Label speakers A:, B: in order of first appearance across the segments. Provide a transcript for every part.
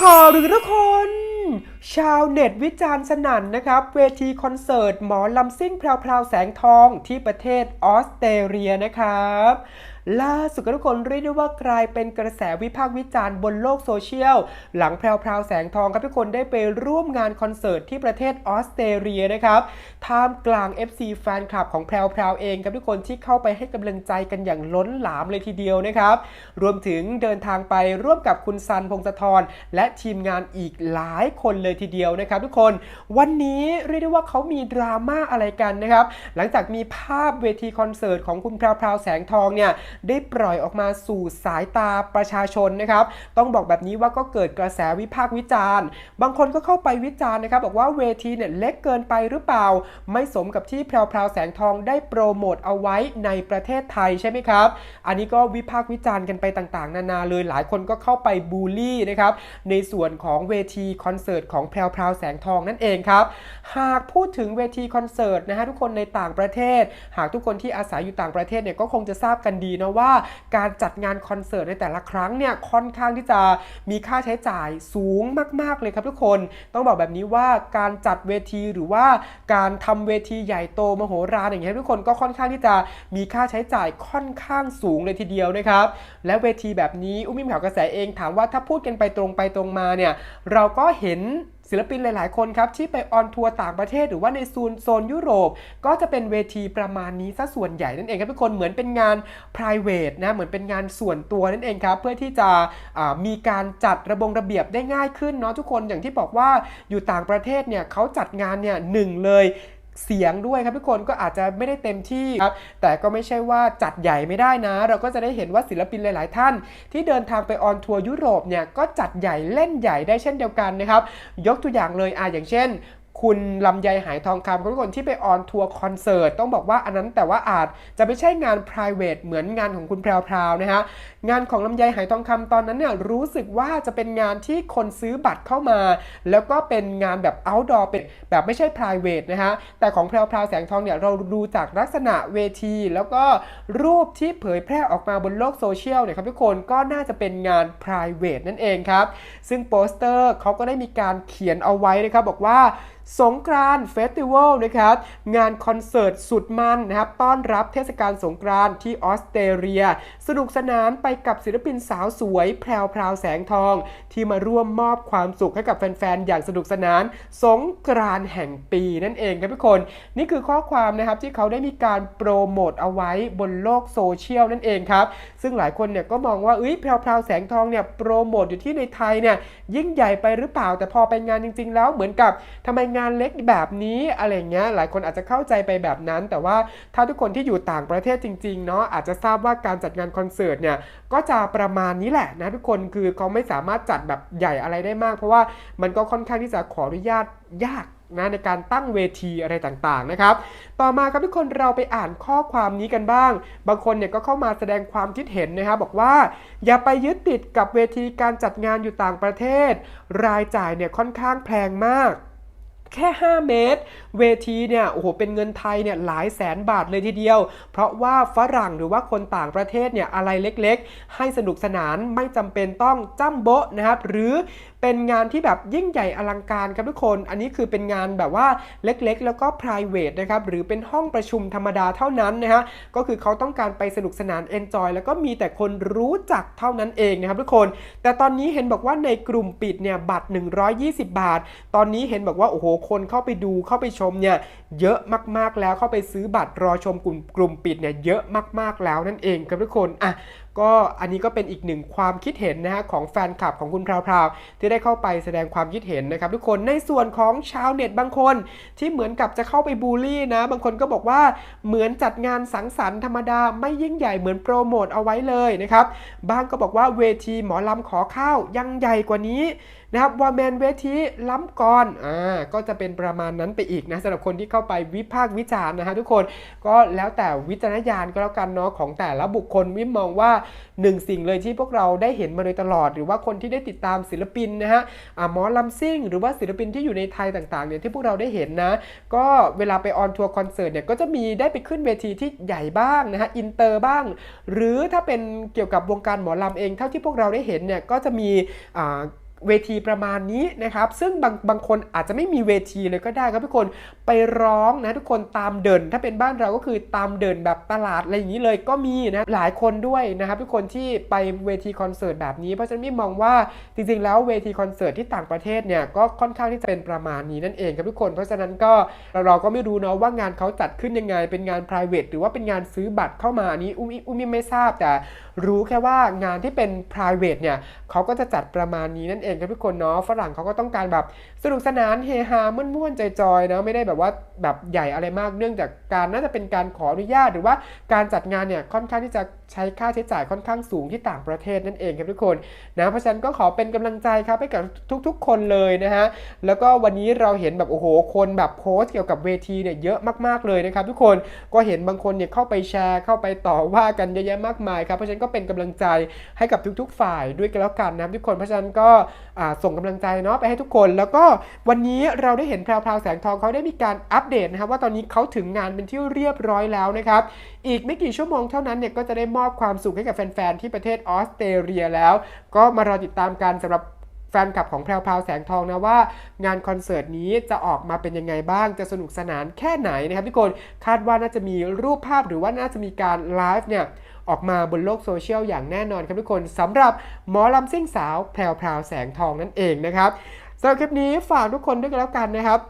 A: ข่าวหรือทุกคนชาวเน็ตวิจารณ์สนั่นนะครับ เวทีคอนเสิร์ต หมอลำซิ่งแพรวแสงทองที่ประเทศออสเตรเลียนะครับล่าสุดทุกคนเรียกได้ว่ากลายเป็นกระแสวิพากษ์วิจารณ์บนโลกโซเชียล หลังแพรวๆแสงทองครับทุกคนได้ไปร่วมงานคอนเสิร์ตที่ประเทศออสเตรเลียนะครับท่ามกลาง FC แฟนคลับของแพรวๆเองครับทุกคนที่เข้าไปให้กำลังใจกันอย่างล้นหลามเลยทีเดียวนะครับ รวมถึงเดินทางไปร่วมกับคุณซันพงศธรและทีมงานอีกหลายคนเลยทีเดียวนะครับทุกคนวันนี้เรียกได้ว่าเขามีดราม่าอะไรกันนะครับ หลังจากมีภาพเวทีคอนเสิร์ตของคุณแพรวแสงทองเนี่ยได้ปล่อยออกมาสู่สายตาประชาชนนะครับ ต้องบอกแบบนี้ว่าก็เกิดกระแสวิพากษ์วิจารณ์ บางคนก็เข้าไปวิจารณ์นะครับ บอกว่าเวทีเนี่ยเล็กเกินไปหรือเปล่า ไม่สมกับที่แพรวแสงทองได้โปรโมทเอาไว้ในประเทศไทยใช่ไหมครับ อันนี้ก็วิพากษ์วิจารณ์กันไปต่างๆ นานาเลยหลายคนก็เข้าไปบูลลี่นะครับในส่วนของเวทีคอนเสิร์ตของของแพรวแสงทองนั่นเองครับ หากพูดถึงเวทีคอนเสิร์ตนะฮะทุกคนในต่างประเทศ หากทุกคนที่อาศัยอยู่ต่างประเทศเนี่ยก็คงจะทราบกันดีนะว่า การจัดงานคอนเสิร์ตในแต่ละครั้งเนี่ยค่อนข้างที่จะมีค่าใช้จ่ายสูงมาก ๆเลยครับทุกคนต้องบอกแบบนี้ว่าการจัดเวทีหรือว่าการทำเวทีใหญ่โตมโหฬารอย่างเงี้ยทุกคนก็ค่อนข้างที่จะมีค่าใช้จ่ายค่อนข้างสูงเลยทีเดียวนะครับและเวทีแบบนี้อุ้มมิมข่าวกระแสเองถามว่าถ้าพูดกันไปตรงไปตรงมาเนี่ยเราก็เห็นศิลปินหลาย ๆ คนครับที่ไปออนทัวร์ต่างประเทศหรือว่าในโซนโซนยุโรป ก็จะเป็นเวทีประมาณนี้ซะส่วนใหญ่นั่นเองครับทุกคนเหมือนเป็นงาน p r i v a t e นะเหมือนเป็นงานส่วนตัวนั่นเองครับเพื่อที่จะมีการจัดระบงระเบียบได้ง่ายขึ้นเนาะทุกคนอย่างที่บอกว่าอยู่ต่างประเทศเนี่ยเขาจัดงานเนี่ยหนึ่งเลย เสียงด้วยครับทุกคนก็อาจจะไม่ได้เต็มที่ครับแต่ก็ไม่ใช่ว่าจัดใหญ่ไม่ได้นะ เราก็จะได้เห็นว่าศิลปินหลาย ๆ ท่าน ที่เดินทางไปออนทัวร์ยุโรปเนี่ยก็จัดใหญ่เล่นใหญ่ได้เช่นเดียวกันนะครับยกตัวอย่างเลยอะอย่างเช่น คุณลำไยหายทองคำทุกคนที่ไปออนทัวร์คอนเสิร์ตต้องบอกว่าอันนั้นแต่ว่าอาจจะไม่ใช่งาน p r i v a t เหมือนงานของคุณแพรวๆนะฮะงานของลำไยหายทองคำตอนนั้นเนี่ยรู้สึกว่าจะเป็นงานที่คนซื้อบัตรเข้ามา แล้วก็เป็นงานแบบ outdoor เป็นแบบไม่ใช่ p r i v a t นะฮะแต่ของแพรวๆแสงทองเนี่ยเราดูจากลักษณะเวที แล้วก็รูปที่เผยแพร่ออกมาบนโลกโซเชียลเนี่ยครับทุกคนก็น่าจะเป็นงาน p r i v a t นั่นเองครับซึ่งโปสเตอร์เขาก็ได้มีการเขียนเอาไว้นะครับบอกว่าสงกรานต์เฟสติวัลนะครับงานคอนเสิร์ตสุดมันนะครับต้อนรับเทศกาลสงกรานต์ที่ออสเตรเลีย สนุกสนานไปกับศิลปินสาวสวยแพรวพราวแสงทอง ที่มาร่วมมอบความสุขให้กับแฟน ๆ อย่างสนุกสนาน สงกรานต์แห่งปีนั่นเองครับทุกคน นี่คือข้อความนะครับที่เขาได้มีการโปรโมทเอาไว้บนโลกโซเชียลนั่นเองครับซึ่งหลายคนเนี่ยก็มองว่าเอ้ยแพรวพราวแสงทองเนี่ยโปรโมทอยู่ที่ในไทยเนี่ยยิ่งใหญ่ไปหรือเปล่าแต่พอไปงานจริง ๆ แล้วเหมือนกับทำไมงานเล็กแบบนี้อะไรเงี้ยหลายคนอาจจะเข้าใจไปแบบนั้น แต่ว่าถ้าทุกคนที่อยู่ต่างประเทศจริงๆเนาะอาจจะทราบว่าการจัดงานคอนเสิร์ตเนี่ยก็จะประมาณนี้แหละนะทุกคนคือเขาไม่สามารถจัดแบบใหญ่อะไรได้มาก เพราะว่ามันก็ค่อนข้างที่จะขออนุญาตยากนะในการตั้งเวทีอะไรต่างๆนะครับ ต่อมาครับทุกคนเราไปอ่านข้อความนี้กันบ้าง บางคนเนี่ยก็เข้ามาแสดงความคิดเห็นนะครับบอกว่า อย่าไปยึดติดกับเวทีการจัดงานอยู่ต่างประเทศ รายจ่ายเนี่ยค่อนข้างแพงมาก แค่ 5 เมตร เวทีเนี่ยโอ้โหเป็นเงินไทยเนี่ยหลายแสนบาทเลยทีเดียว เพราะว่าฝรั่งหรือว่าคนต่างประเทศเนี่ยอะไรเล็กๆ ให้สนุกสนานไม่จำเป็นต้องจ้ำโบ๊ะนะครับหรือ เป็นงานที่แบบยิ่งใหญ่อลังการครับทุกคน อันนี้คือเป็นงานแบบว่าเล็กๆ แล้วก็ private นะครับ หรือเป็นห้องประชุมธรรมดาเท่านั้นนะฮะ ก็คือเขาต้องการไปสนุกสนาน enjoy แล้วก็มีแต่คนรู้จักเท่านั้นเองนะครับทุกคน แต่ตอนนี้เห็นบอกว่าในกลุ่มปิดเนี่ยบัตร 120 บาท ตอนนี้เห็นบอกว่าโอ้โห คนเข้าไปดูเข้าไปชมเนี่ยเยอะมากๆแล้วเข้าไปซื้อบัตรรอชมกลุ่มกลุ่มปิดเนี่ยเยอะมากๆแล้วนั่นเองครับทุกคน อะ ก็อันนี้ก็เป็นอีกหนึ่งความคิดเห็นนะฮะของแฟนคลับของคุณพราวๆที่ได้เข้าไปแสดงความคิดเห็นนะครับทุกคนในส่วนของชาวเน็ตบางคนที่เหมือนกับจะเข้าไปบูลลี่นะ บางคนก็บอกว่าเหมือนจัดงานสังสรรค์ธรรมดาไม่ยิ่งใหญ่เหมือนโปรโมทเอาไว้เลยนะครับบางก็บอกว่าเวทีหมอลำขอข้าวยังใหญ่กว่านี้นะครับว่าแมนเวทีล้ำก่อนอ่าก็จะเป็นประมาณนั้นไปอีกนะสำหรับคนที่เข้าไปวิพากษ์วิจารณ์นะฮะทุกคนก็แล้วแต่วิจารณญาณก็แล้วกันเนาะของแต่ละบุคคลวิมมองว่าหนึ่งสิ่งเลยที่พวกเราได้เห็นมาโดยตลอด หรือว่าคนที่ได้ติดตามศิลปินนะฮะอ่าหมอลำซิ่ง หรือว่าศิลปินที่อยู่ในไทยต่างๆเนี่ยที่พวกเราได้เห็นนะก็เวลาไปออนทัวร์คอนเสิร์ตเนี่ยก็จะมีได้ไปขึ้นเวทีที่ใหญ่บ้างนะฮะอินเตอร์บ้าง หรือถ้าเป็นเกี่ยวกับวงการหมอลำเอง เท่าที่พวกเราได้เห็นเนี่ยก็จะมีอ่า เวทีประมาณนี้นะครับ ซึ่งบางบางคนอาจจะไม่มีเวทีเลยก็ได้ครับทุกคนไปร้องนะทุกคนตามเดิน ถ้าเป็นบ้านเราก็คือตามเดินแบบตลาดอะไรอย่างนี้เลยก็มีนะหลายคนด้วยนะครับทุกคนที่ไปเวทีคอนเสิร์ตแบบนี้เพราะฉะนั้นไม่มองว่าจริงๆ แล้วเวทีคอนเสิร์ตที่ต่างประเทศเนี่ยก็ค่อนข้างที่จะเป็นประมาณนี้นั่นเองครับทุกคน เพราะฉะนั้นก็เราเราก็ไม่รู้เนาะว่างานเขาจัดขึ้นยังไง เป็นงาน p r i v a t หรือว่าเป็นงานซื้อบัตรเข้ามาอันนี้อุ้มอุ้มไม่ทราบแต่รู้แค่ว่างานที่เป็น p r i v a t เนี่ยเขาก็จะจัดประมาณนี้นั่นเองครับทุกคนเนาะฝรั่งเขาก็ต้องการแบบสนุกสนานเฮฮาม่วนๆจอยๆเนาะไม่ได้แบบว่าแบบใหญ่อะไรมากเนื่องจากการน่าจะเป็นการขออนุญาต หรือว่าการจัดงานเนี่ยค่อนข้างที่จะใช้ค่าใช้จ่ายค่อนข้างสูงที่ต่างประเทศนั่นเองครับทุกคนนะเพราะฉะนั้นก็ขอเป็นกำลังใจครับให้กับทุก ๆ คนเลยนะฮะแล้วก็วันนี้เราเห็นแบบโอ้โหคนแบบโพสต์เกี่ยวกับเวทีเนี่ยเยอะมากๆเลยนะครับทุกคนก็เห็นบางคนเนี่ยเข้าไปแชร์เข้าไปต่อว่ากันเยอะแยะมากมายครับเพราะฉะนั้นก็เป็นกำลังใจให้กับทุก ๆ ฝ่ายด้วยกันแล้วกันนะครับทุกคนเพราะฉะนั้นก็ส่งกำลังใจเนาะไปให้ทุกคน แล้วก็วันนี้เราได้เห็นแพรวพราวแสงทองเขาได้มีการอัปเดตนะครับว่าตอนนี้เขาถึงงานเป็นที่เรียบร้อยแล้วนะครับอีกไม่กี่ชั่วโมงเท่านั้นเนี่ยก็จะได้มอบความสุขให้กับแฟนๆที่ประเทศออสเตรเลียแล้ว ก็มารอติดตามกันสำหรับ ฟนคลับของแพรวพราวแสงทองนะว่า งานคอนเสิร์ตนี้จะออกมาเป็นยังไงบ้างจะสนุกสนานแค่ไหนนะครับทุกคนคาดว่าน่าจะมีรูปภาพหรือว่าน่าจะมีการไลฟ์เนี่ยออกมาบนโลกโซเชียลอย่างแน่นอนครับทุกคนสำหรับหมอลำซิ่งสาวแพรวพราวแสงทองนั่นเองนะครับสำหรับคลิปนี้ฝากทุกคนด้วยกันแล้วกันนะครับ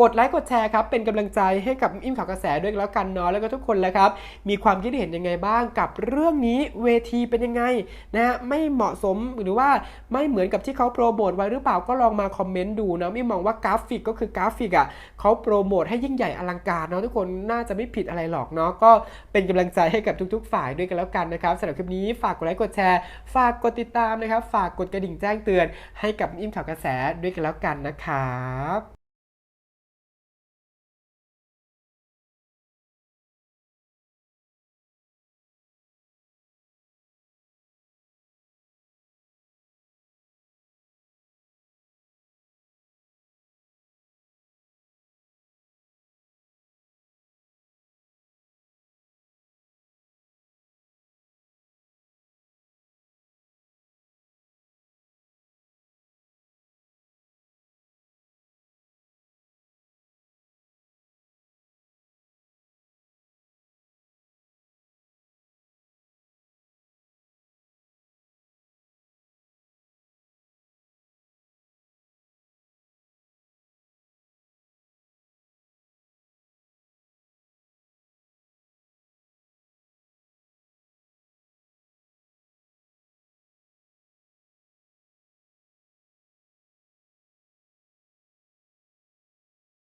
A: กดไลค์กดแชร์ครับเป็นกำลังใจให้กับอิ่มข่าวกระแสด้วยกันแล้วกันเนาะแล้วก็ทุกคนแหละครับ มีความคิดเห็นยังไงบ้างกับเรื่องนี้เวทีเป็นยังไงนะฮะไม่เหมาะสมหรือว่าไม่เหมือนกับที่เขาโปรโมทไว้หรือเปล่าก็ลองมาคอมเมนต์ดูนะไม่มองว่ากราฟิกก็คือกราฟิกอะเขาโปรโมทให้ยิ่งใหญ่อลังการเนาะทุกคนน่าจะไม่ผิดอะไรหรอกเนาะก็เป็นกำลังใจให้กับทุก ๆ ฝ่ายด้วยกันแล้วกันนะครับสำหรับคลิปนี้ฝากกดไลค์กดแชร์ ฝากกดติดตามนะครับ ฝากกดกระดิ่งแจ้งเตือน ให้กับอิ่มข่าวกระแสด้วยกันแล้วกันนะครับ